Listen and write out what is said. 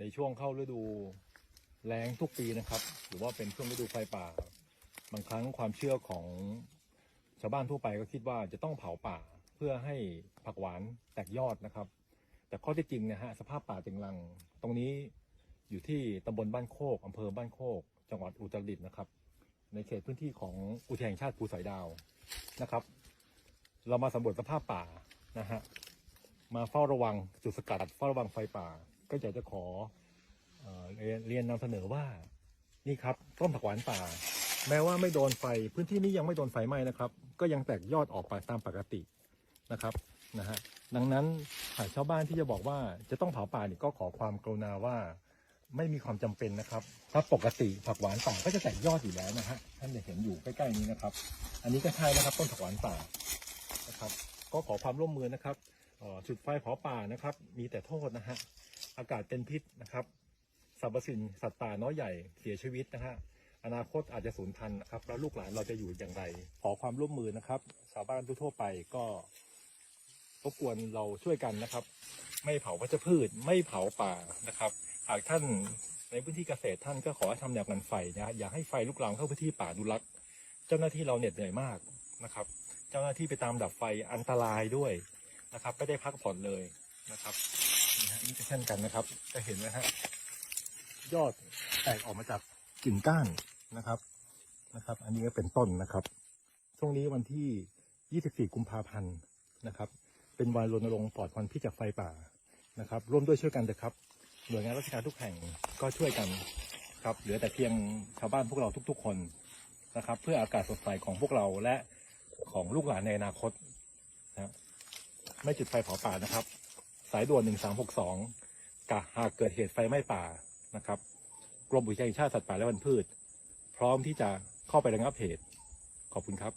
ในช่วงเข้าฤดูแล้งทุกปีนะครับ หรือว่าเป็นช่วงฤดูไฟป่า บางครั้งความเชื่อของชาวบ้านทั่วไปก็คิดว่าจะต้องเผาป่าเพื่อให้ผักหวานแตกยอดนะครับ แต่ข้อที่จริงนะฮะสภาพป่าเต็งรัง ตรงนี้อยู่ที่ตำบลบ้านโคกอำเภอบ้านโคก จังหวัดอุตรดิตถ์นะครับ ในเขตพื้นที่ของอุทยานแห่งชาติภูสอยดาวนะครับ เรามาสำรวจสภาพป่านะฮะมาเฝ้าระวังจุดสกัดเฝ้าระวังไฟป่า ก็อยากจะขอเอ่อเรียนเรียนนำเสนอว่านี่ครับต้นผักหวานป่า แม้ว่าไม่โดนไฟพื้นที่นี้ยังไม่โดนไฟไหม้นะครับ ก็ยังแตกยอดออกไปตามปกตินะครับนะฮะดังนั้นหากชาวบ้านที่จะบอกว่าจะต้องเผาป่าเนี่ยก็ขอความกรุณาว่าไม่มีความจำเป็นนะครับถ้าปกติผักหวานป่าก็จะแตกยอดอยู่แล้วนะฮะท่านจะเห็นอยู่ใกล้ๆนี้นะครับ อันนี้ก็ใช่นะครับต้นผักหวานป่านะครับ ก็ขอความร่วมมือนะครับเอ่อจุดไฟเผาป่านะครับ มีแต่โทษนะฮะ อากาศเป็นพิษนะครับสรรพสิ่งสัตว์ป่าน้อยใหญ่เสียชีวิตนะฮะอนาคตอาจจะสูญพันธุ์นะครับ แล้วลูกหลานเราจะอยู่อย่างไร ขอความร่วมมือนะครับ ชาวบ้านทั่วไปก็รบกวนเราช่วยกันนะครับ ไม่เผาวัชพืช ไม่เผาป่านะครับหากท่านในพื้นที่เกษตรท่านก็ขอให้ทำแนวกันไฟนะอย่าให้ไฟลุกลามเข้าพื้นที่ป่าดูรักเจ้าหน้าที่เราเหน็ดเหนื่อยมากนะครับ เจ้าหน้าที่ไปตามดับไฟอันตรายด้วยนะครับ ไม่ได้พักผ่อนเลยนะครับ นี่ฮะเช่นกันนะครับ จะเห็นไหมฮะยอดแตกออกมาจากกิ่งก้านนะครับนะครับ อันนี้ก็เป็นต้นนะครับ ช่วงนี้วันที่ 24 กุมภาพันธ์นะครับ เป็นวันรณรงค์ปลอดควันพิษจากไฟป่านะครับ ร่วมด้วยช่วยกันเถอะครับ หน่วยงานราชการทุกแห่งก็ช่วยกันครับ เหลือแต่เพียงชาวบ้านพวกเราทุก ๆ คนนะครับ เพื่ออากาศสดใสของพวกเราและของลูกหลานในอนาคตนะไม่จุดไฟเผาป่านะครับ สายด่วน 1362กะหากเกิดเหตุไฟไหม้ป่านะครับ กรมอุทยานแห่งชาติสัตว์ป่าและพันธุ์พืช พร้อมที่จะเข้าไประงับเหตุ ขอบคุณครับ